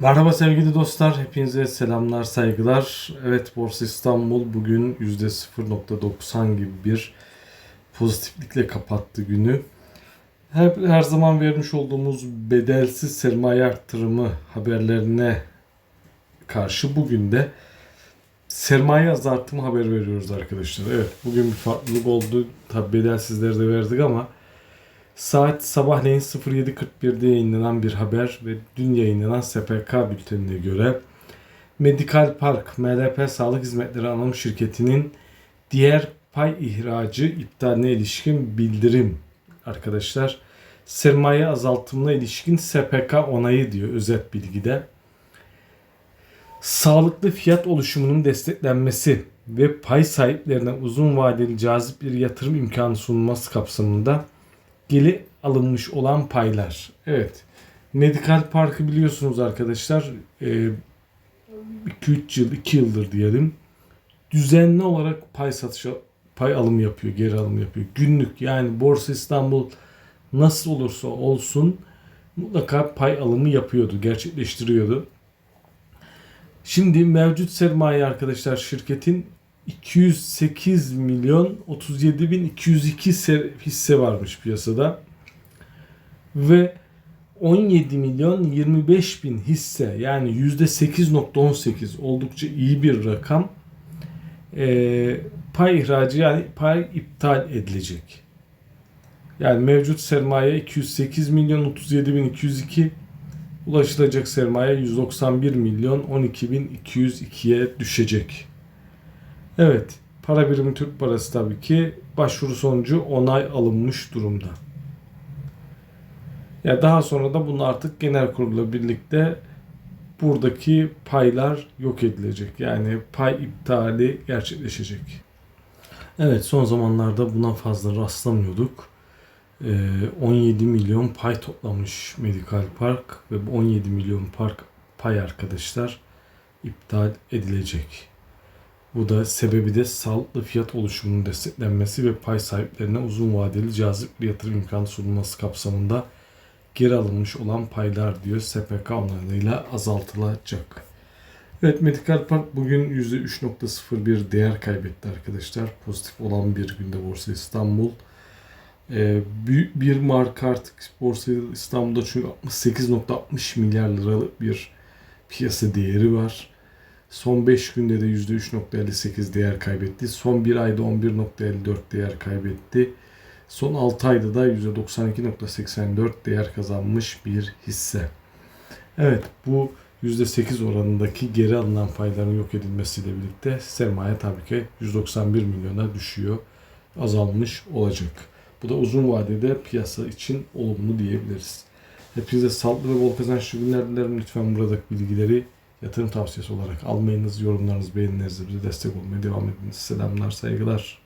Merhaba sevgili dostlar, hepinize selamlar, saygılar. Evet, Borsa İstanbul bugün %0.90 gibi bir pozitiflikle kapattı günü. Her, her zaman vermiş olduğumuz bedelsiz sermaye arttırımı haberlerine karşı bugün de sermaye azaltımı haber veriyoruz arkadaşlar. Evet, bugün bir farklılık oldu. Tabi bedelsizleri de verdik ama Saat sabahleyin 07.41'de yayınlanan bir haber ve dün yayınlanan SPK bültenine göre Medikal Park MLP Sağlık Hizmetleri Anonim Şirketi'nin diğer pay ihracı iptaline ilişkin bildirim arkadaşlar. Sermaye azaltımına ilişkin SPK onayı diyor özet bilgide. Sağlıklı fiyat oluşumunun desteklenmesi ve pay sahiplerine uzun vadeli cazip bir yatırım imkanı sunulması kapsamında geri alınmış olan paylar. Evet. Medikal Park'ı biliyorsunuz arkadaşlar. 2-3 yıl, 2 yıldır diyelim. Düzenli olarak pay satışı, pay alımı yapıyor, geri alımı yapıyor. Günlük yani Borsa İstanbul nasıl olursa olsun mutlaka pay alımı yapıyordu, gerçekleştiriyordu. Şimdi mevcut sermaye arkadaşlar şirketin 208 milyon 37 bin 202 hisse varmış piyasada. Ve 17 milyon 25 bin hisse yani %8.18 oldukça iyi bir rakam. E, pay ihracı yani pay iptal edilecek. Yani mevcut sermaye 208 milyon 37 bin 202 ulaşılacak sermaye 191 milyon 12 bin 202'ye düşecek. Evet, para birimi Türk parası tabii ki başvuru sonucu onay alınmış durumda. Ya daha sonra da bunu artık genel kurula birlikte buradaki paylar yok edilecek. Yani pay iptali gerçekleşecek. Evet son zamanlarda buna fazla rastlamıyorduk. 17 milyon pay toplamış Medikal Park ve bu 17 milyon park pay arkadaşlar iptal edilecek. Bu da sebebi de sağlıklı fiyat oluşumunun desteklenmesi ve pay sahiplerine uzun vadeli cazip bir yatırım imkanı sunulması kapsamında geri alınmış olan paylar diyor SPK onayıyla azaltılacak. Evet Medikal Park bugün %3.01 değer kaybetti arkadaşlar. Pozitif olan bir günde Borsa İstanbul. Ee, büyük bir marka artık Borsa İstanbul'da çünkü 68.60 milyar liralık bir piyasa değeri var. Son 5 günde de %3.58 değer kaybetti. Son 1 ayda 11.54 değer kaybetti. Son 6 ayda da %92.84 değer kazanmış bir hisse. Evet bu %8 oranındaki geri alınan payların yok edilmesiyle birlikte sermaye tabii ki 191 milyona düşüyor. Azalmış olacak. Bu da uzun vadede piyasa için olumlu diyebiliriz. Hepinize sağlıklı ve bol kazançlı günler dilerim. Lütfen buradaki bilgileri yatırım tavsiyesi olarak almayınız. Yorumlarınız, beğenilerinizle bize destek olmaya devam ediniz. Selamlar, saygılar.